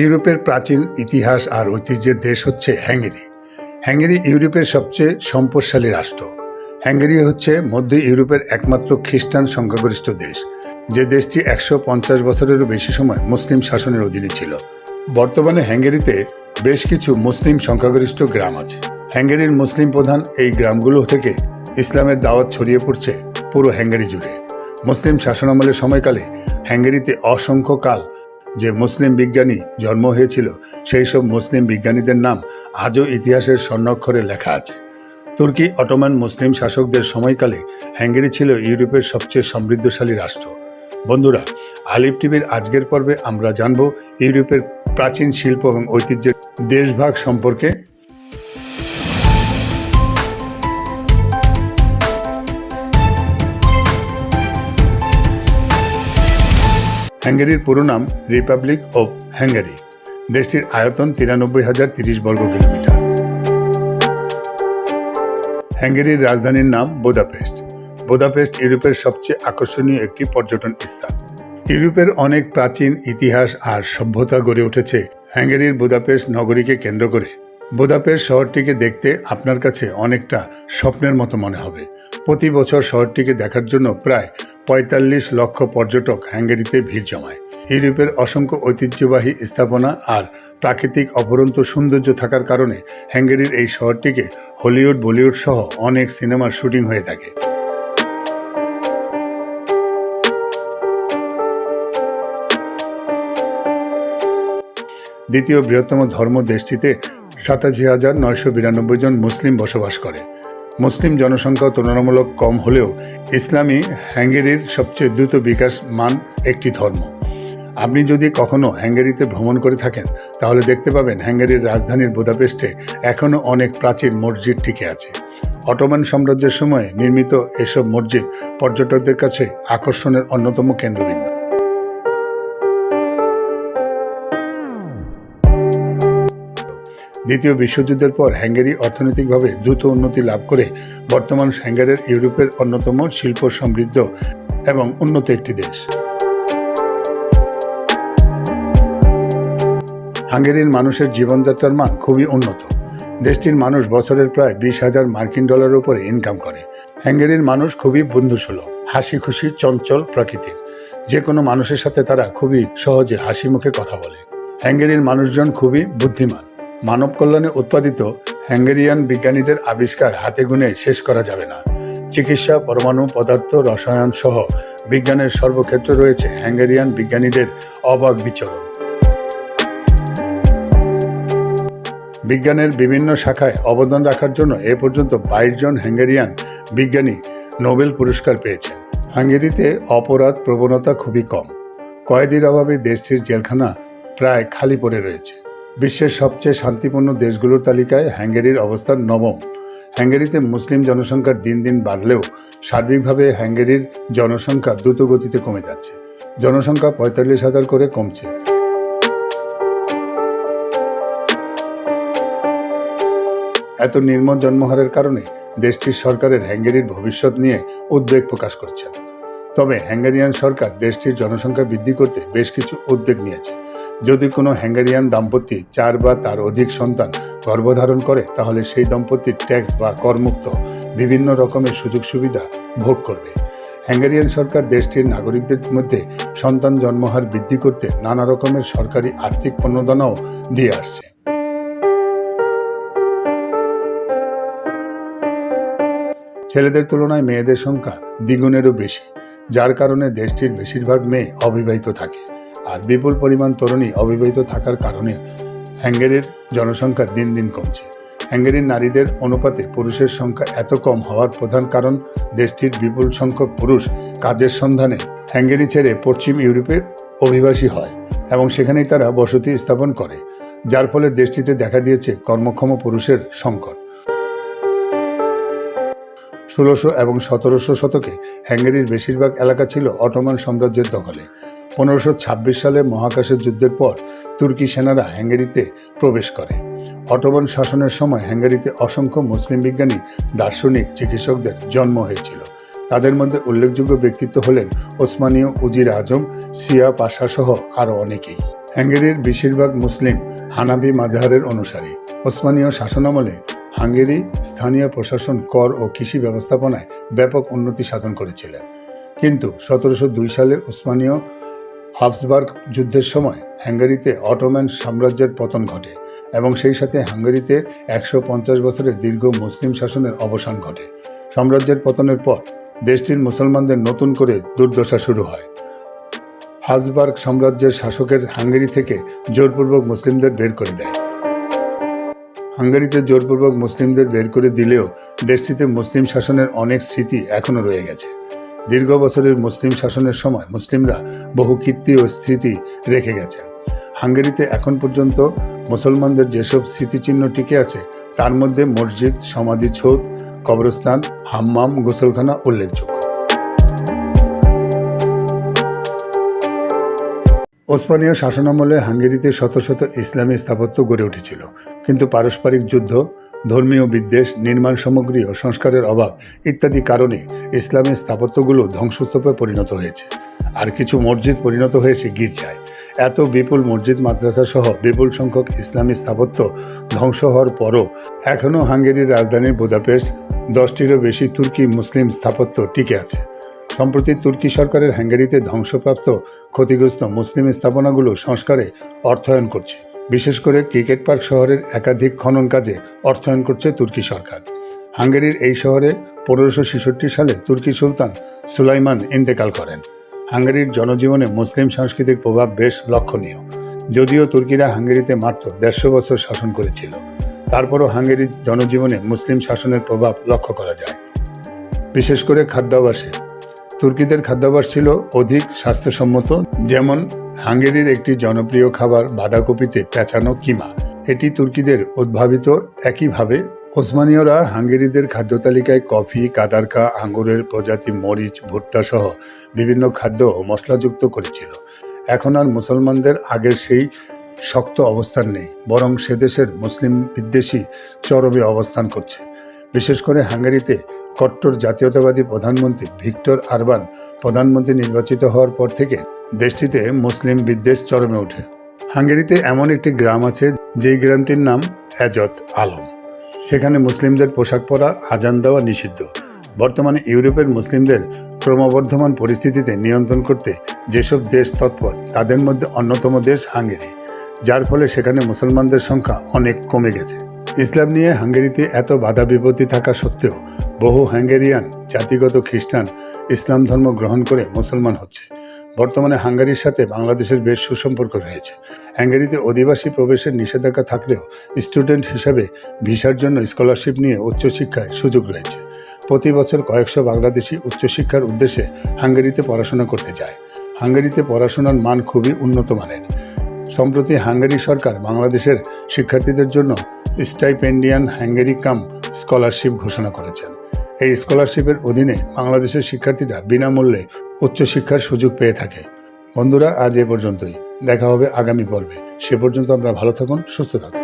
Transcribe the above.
ইউরোপের প্রাচীন ইতিহাস আর ঐতিহ্যের দেশ হচ্ছে হ্যাঙ্গেরি। হ্যাঙ্গেরি ইউরোপের সবচেয়ে সম্পদশালী রাষ্ট্র। হ্যাঙ্গেরি হচ্ছে মধ্য ইউরোপের একমাত্র খ্রিস্টান সংখ্যাগরিষ্ঠ দেশ। যে দেশটি একশো পঞ্চাশ বছরেরও বেশি সময় মুসলিম শাসনের অধীনে ছিল। বর্তমানে হ্যাঙ্গেরিতে বেশ কিছু মুসলিম সংখ্যাগরিষ্ঠ গ্রাম আছে। হ্যাঙ্গেরির মুসলিম প্রধান এই গ্রামগুলো থেকে ইসলামের দাওয়াত ছড়িয়ে পড়ছে পুরো হ্যাঙ্গেরি জুড়ে। মুসলিম শাসনামলের সময়কালে হ্যাঙ্গেরিতে অসংখ্য কাল যে মুসলিম বিজ্ঞানী জন্ম হয়েছিল, সেই সব মুসলিম বিজ্ঞানীদের নাম আজও ইতিহাসের স্বর্ণাক্ষরে লেখা আছে। তুর্কি অটোমান মুসলিম শাসকদের সময়কালে হ্যাঙ্গেরি ছিল ইউরোপের সবচেয়ে সমৃদ্ধশালী রাষ্ট্র। বন্ধুরা, আলিফ টিভির আজকের পর্বে আমরা জানব ইউরোপের প্রাচীন শিল্প এবং ঐতিহ্যের দেশভাগ সম্পর্কে। হ্যাঙ্গেরির পুরো নাম রিপাবলিক অফ হ্যাঙ্গেরি দেশটির আয়তন তিরানব্বই হাজার তিরিশ বর্গ কিলোমিটার। হ্যাঙ্গেরির রাজধানীর নাম বোদাপেস্ট। বোদাপেস্ট ইউরোপের সবচেয়ে আকর্ষণীয় একটি পর্যটন স্থান। ইউরোপের অনেক প্রাচীন ইতিহাস আর সভ্যতা গড়ে উঠেছে হ্যাঙ্গেরির বুদাপেস্ট নগরীকে কেন্দ্র করে। বুদাপেস্ট শহরটিকে দেখতে আপনার কাছে অনেকটা স্বপ্নের মতো মনে হবে। প্রতি বছর শহরটিকে দেখার জন্য প্রায় পঁয়তাল্লিশ লক্ষ পর্যটক হ্যাঙ্গেরিতে ভিড় জমায়। ইউরোপের অসংখ্য ঐতিহ্যবাহী স্থাপনা আর প্রাকৃতিক অপরন্ত সৌন্দর্য থাকার কারণে হ্যাঙ্গেরির এই শহরটিকে হলিউড, বলিউড সহ অনেক সিনেমার শুটিং হয়ে থাকে। দ্বিতীয় বৃহত্তম ধর্ম দেশটিতে সাতাশি হাজার নয়শো বিরানব্বই জন মুসলিম বসবাস করে। মুসলিম জনসংখ্যা তুলনামূলক কম হলেও ইসলামী হ্যাঙ্গেরির সবচেয়ে দ্রুত বিকাশ মান একটি ধর্ম। আপনি যদি কখনো হ্যাঙ্গেরিতে ভ্রমণ করে থাকেন, তাহলে দেখতে পাবেন হ্যাঙ্গেরির রাজধানীর বুদাপেস্টে এখনও অনেক প্রাচীন মসজিদ টিকে আছে। অটোমান সাম্রাজ্যের সময় নির্মিত এসব মসজিদ পর্যটকদের কাছে আকর্ষণের অন্যতম কেন্দ্রবিন্দু। দ্বিতীয় বিশ্বযুদ্ধের পর হ্যাঙ্গেরি অর্থনৈতিকভাবে দ্রুত উন্নতি লাভ করে বর্তমান হ্যাঙ্গেরির ইউরোপের অন্যতম শিল্প সমৃদ্ধ এবং উন্নত একটি দেশ। হাঙ্গেরির মানুষের জীবনযাত্রার মান খুবই উন্নত। দেশটির মানুষ বছরের প্রায় বিশ হাজার মার্কিন ডলারের উপরে ইনকাম করে। হ্যাঙ্গেরির মানুষ খুবই বন্ধুসুলভ হাসি খুশি চঞ্চল প্রকৃতির। যে কোনো মানুষের সাথে তারা খুবই সহজে হাসি মুখে কথা বলে। হ্যাঙ্গেরির মানুষজন খুবই বুদ্ধিমান। মানব কল্যাণে উৎপাদিত হ্যাঙ্গেরিয়ান বিজ্ঞানীদের আবিষ্কার হাতে গুনে শেষ করা যাবে না। চিকিৎসা, পরমাণু পদার্থ, রসায়ন সহ বিজ্ঞানের সর্বক্ষেত্রে রয়েছে হ্যাঙ্গেরিয়ান বিজ্ঞানীদের অবাক বিচরণ। বিজ্ঞানের বিভিন্ন শাখায় অবদান রাখার জন্য এ পর্যন্ত বাইশ জন হ্যাঙ্গেরিয়ান বিজ্ঞানী নোবেল পুরস্কার পেয়েছেন। হাঙ্গেরিতে অপরাধ প্রবণতা খুবই কম। কয়েদির অভাবে দেশটির জেলখানা প্রায় খালি পড়ে রয়েছে। বিশ্বের সবচেয়ে শান্তিপূর্ণ দেশগুলোর তালিকায় হ্যাঙ্গেরির অবস্থান নবম। হ্যাঙ্গেরিতে মুসলিম জনসংখ্যা দিন দিন বাড়লেও সার্বিকভাবে হ্যাঙ্গেরির জনসংখ্যা দ্রুত গতিতে কমে যাচ্ছে। জনসংখ্যা পঁয়তাল্লিশ হাজার করে কমছে। এত নির্মল জন্মহারের কারণে দেশটির সরকারের হ্যাঙ্গেরির ভবিষ্যৎ নিয়ে উদ্বেগ প্রকাশ করছেন তবে হ্যাঙ্গেরিয়ান সরকার দেশটির জনসংখ্যা বৃদ্ধি করতে বেশ কিছু উদ্যোগ নিয়েছে। যদি কোনো হ্যাঙ্গেরিয়ান দাম্পত্য চার বা তার অধিক সন্তান গর্ভধারণ করে, তাহলে সেই দম্পতির ট্যাক্স বা করমুক্ত বিভিন্ন রকমের সুযোগ সুবিধা ভোগ করবে। হ্যাঙ্গেরিয়ান সরকার দেশটির নাগরিকদের মধ্যে সন্তান জন্মহার বৃদ্ধি করতে নানা রকমের সরকারি আর্থিক প্রণোদনাও দিয়ে আসছে। ছেলেদের তুলনায় মেয়েদের সংখ্যা দ্বিগুণেরও বেশি, যার কারণে দেশটির বেশিরভাগ মেয়ে অবিবাহিত থাকে। আর বিপুল পরিমাণ তরুণী অবিবাহিত থাকার কারণে হ্যাঙ্গেরির জনসংখ্যা দিন দিন কমছে। হ্যাঙ্গেরির নারীদের অনুপাতে পুরুষের সংখ্যা এত কম হওয়ার প্রধান কারণ দেশটির বিপুল সংখ্যক পুরুষ কাজের সন্ধানে হ্যাঙ্গেরি ছেড়ে পশ্চিম ইউরোপে অভিবাসী হয় এবং সেখানেই তারা বসতি স্থাপন করে, যার ফলে দেশটিতে দেখা দিয়েছে কর্মক্ষম পুরুষের সংকট। ষোলোশো এবং সতেরোশো শতকে হ্যাঙ্গেরির বেশিরভাগ এলাকা ছিল অটোমান সাম্রাজ্যের দখলে। পনেরোশো সালে মহাকাশের যুদ্ধের পর তুর্কি সেনারা হ্যাঙ্গেরিতে প্রবেশ করে। অটোমান শাসনের সময় হ্যাঙ্গেরিতে অসংখ্য মুসলিম বিজ্ঞানী, দার্শনিক, চিকিৎসকদের জন্ম হয়েছিল। তাদের মধ্যে উল্লেখযোগ্য ব্যক্তিত্ব হলেন ওসমানীয় উজির আজম সিয়া পাশা সহ আরও অনেকেই। হাঙ্গেরির বেশিরভাগ মুসলিম হানাবি মাজাহারের অনুসারী। ওসমানীয় শাসনামলে হাঙ্গেরি স্থানীয় প্রশাসন, কর ও কৃষি ব্যবস্থাপনায় ব্যাপক উন্নতি সাধন করেছিলেন কিন্তু সতেরোশো দুই সালে ওসমানীয় হাবসবার্গ যুদ্ধের সময় হাঙ্গেরিতে অটোম্যান সাম্রাজ্যের পতন ঘটে এবং সেই সাথে হাঙ্গেরিতে একশো পঞ্চাশ বছরের দীর্ঘ মুসলিম শাসনের অবসান ঘটে। সাম্রাজ্যের পতনের পর দেশটির মুসলমানদের নতুন করে দুর্দশা শুরু হয়। হাসবার্গ সাম্রাজ্যের শাসকের হাঙ্গেরি থেকে জোরপূর্বক মুসলিমদের বের করে দেয়। হাঙ্গেরিতে জোরপূর্বক মুসলিমদের বের করে দিলেও দেশটিতে মুসলিম শাসনের অনেক স্মৃতি এখনও রয়ে গেছে। দীর্ঘ বছরের মুসলিম শাসনের সময় মুসলিমরা বহু কীর্তি ও স্মৃতি রেখে গেছে হাঙ্গেরিতে এখন পর্যন্ত মুসলমানদের যেসব স্মৃতিচিহ্ন টিকে আছে, তার মধ্যে মসজিদ সমাধিছৌধ কবরস্থান, হাম্মাম, গোসলখানা উল্লেখযোগ্য। ওসমানীয় শাসনামলে হাঙ্গেরিতে শত শত ইসলামী স্থাপত্য গড়ে উঠেছিল, কিন্তু পারস্পরিক যুদ্ধ ধর্মীয় বিদ্বেষ, নির্মাণ সামগ্রী ও সংস্কারের অভাব ইত্যাদি কারণে ইসলামী স্থাপত্যগুলো ধ্বংসস্তূপে পরিণত হয়েছে। আর কিছু মসজিদ পরিণত হয়েছে গির্জায়। এত বিপুল মসজিদ মাদ্রাসা সহ বিপুল সংখ্যক ইসলামী স্থাপত্য ধ্বংস হওয়ার পরও এখনও হাঙ্গেরির রাজধানী বুদাপেস্ট দশটিরও বেশি তুর্কি মুসলিম স্থাপত্য টিকে আছে। সম্প্রতি তুর্কি সরকারের হাঙ্গেরিতে ধ্বংসপ্রাপ্ত ক্ষতিগ্রস্ত মুসলিম স্থাপনাগুলো সংস্কারে অর্থায়ন করছে। বিশেষ করে ক্রিকেট পার্ক শহরের একাধিক খনন কাজে অর্থায়ন করছে তুর্কি সরকার। হাঙ্গেরির এই শহরে পনেরোশো সালে তুর্কি সুলতান সুলাইমান ইন্তেকাল করেন। হাঙ্গেরির জনজীবনে মুসলিম সাংস্কৃতিক প্রভাব বেশ লক্ষণীয়। যদিও তুর্কিরা হাঙ্গেরিতে মাত্র দেড়শো বছর শাসন করেছিল, তারপরও হাঙ্গেরির জনজীবনে মুসলিম শাসনের প্রভাব লক্ষ্য করা যায়। বিশেষ করে খাদ্যাভ্যাসে তুর্কিদের খাদ্যাভ্যাস ছিল অধিক স্বাস্থ্যসম্মত, যেমন হাঙ্গেরির একটি জনপ্রিয় খাবার বাঁধাকপিতে পেঁচানো কিমা। এটি তুর্কিদের উদ্ভাবিত একইভাবে ওসমানীয়রা হাঙ্গেরিদের খাদ্য তালিকায় কফি কাদারকা আঙ্গুরের প্রজাতি মরিচ, ভুট্টা সহ বিভিন্ন খাদ্য ও মশলাযুক্ত করেছিল। এখন আর মুসলমানদের আগের সেই শক্ত অবস্থান নেই, বরং সে দেশের মুসলিম বিদ্বেষী চরমে অবস্থান করছে। বিশেষ করে হাঙ্গেরিতে কট্টর জাতীয়তাবাদী প্রধানমন্ত্রী ভিক্টর আরবান প্রধানমন্ত্রী নির্বাচিত হওয়ার পর থেকে দেশটিতে মুসলিম বিদ্বেষ চরমে ওঠে। হাঙ্গেরিতে এমন একটি গ্রাম আছে, যেই গ্রামটির নাম এজত আলম। সেখানে মুসলিমদের পোশাক পরা আজান দেওয়া নিষিদ্ধ। বর্তমানে ইউরোপের মুসলিমদের ক্রমবর্ধমান পরিস্থিতিতে নিয়ন্ত্রণ করতে যেসব দেশ তৎপর, তাদের মধ্যে অন্যতম দেশ হাঙ্গেরি, যার ফলে সেখানে মুসলমানদের সংখ্যা অনেক কমে গেছে। ইসলাম নিয়ে হাঙ্গেরিতে এত বাধা বিপত্তি থাকা সত্ত্বেও বহু হাঙ্গেরিয়ান, জাতিগত খ্রিস্টান ইসলাম ধর্ম গ্রহণ করে মুসলমান হচ্ছে। বর্তমানে হাঙ্গারির সাথে বাংলাদেশের বেশ সুসম্পর্ক রয়েছে। হাঙ্গেরিতে অধিবাসী প্রবেশের নিষেধাজ্ঞা থাকলেও স্টুডেন্ট হিসাবে ভিসার জন্য স্কলারশিপ নিয়ে উচ্চশিক্ষায় সুযোগ রয়েছে। প্রতি বছর কয়েকশো বাংলাদেশি উচ্চশিক্ষার উদ্দেশ্যে হাঙ্গেরিতে পড়াশোনা করতে যায়। হাঙ্গেরিতে পড়াশোনার মান খুবই উন্নত মানের। সম্প্রতি হাঙ্গেরি সরকার বাংলাদেশের শিক্ষার্থীদের জন্য স্টাইপেন্ডিয়ান হাঙ্গেরি কাম স্কলারশিপ ঘোষণা করেছেন। এই স্কলারশিপের অধীনে বাংলাদেশের শিক্ষার্থীরা বিনামূল্যে উচ্চশিক্ষার সুযোগ পেয়ে থাকে। বন্ধুরা, আজ এ পর্যন্তই। দেখা হবে আগামী পর্বে। সে পর্যন্ত আমরা ভালো থাকুন, সুস্থ থাকুন।